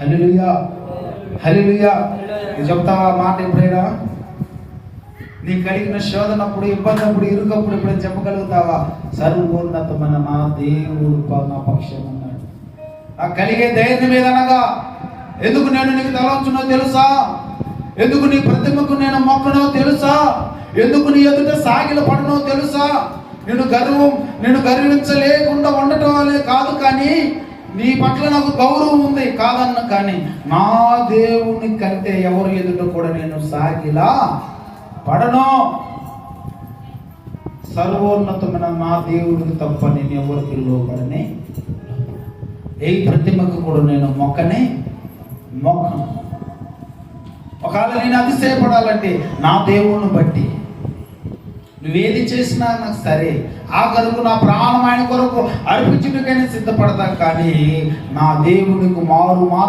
Hallelujah hallelujah చెప్తావా మాట ఎప్పుడైనా? నీ కలిగిన శోధనప్పుడు ఇబ్బంది అప్పుడు ఇరుకప్పుడు ఎప్పుడైనా చెప్పగలుగుతావా? సర్వోన్నతమైన మా దేవుడు నా పక్షం ఉన్నాడు. నాకు కలిగే ధైర్యం ఏదనగా ఎందుకు నేను నీకు తలంచునో తెలుసా? ఎందుకు నీ ప్రతిమకు నేను మొక్కనో తెలుసా? ఎందుకు నీ ఎదుట సాగిల పడనో తెలుసా? నేను గర్వం నేను గర్వించలేకుండా ఉండటం వల్లే కాదు కానీ నీ పట్ల నాకు గౌరవం ఉంది. కాదన్న కానీ నా దేవుని కంటే ఎవరు ఎదుట కూడా నేను సాగిలా పడను. సర్వోన్నతమైన నా దేవుడికి తప్ప నేను ఎవరికి లోపడని ఏ ప్రతిమకు కూడా నేను మొక్కనే? మొక్కను. ఒకవేళ నేను అతిశయపడాలంటే నా దేవుణ్ణి బట్టి నువ్వేది చేసినా నాకు సరే. ఆ కొరకు నా ప్రాణం ఆయన కొరకు అర్పించుటకైనా సిద్ధపడతాను. కానీ నా దేవుడికి మారు మా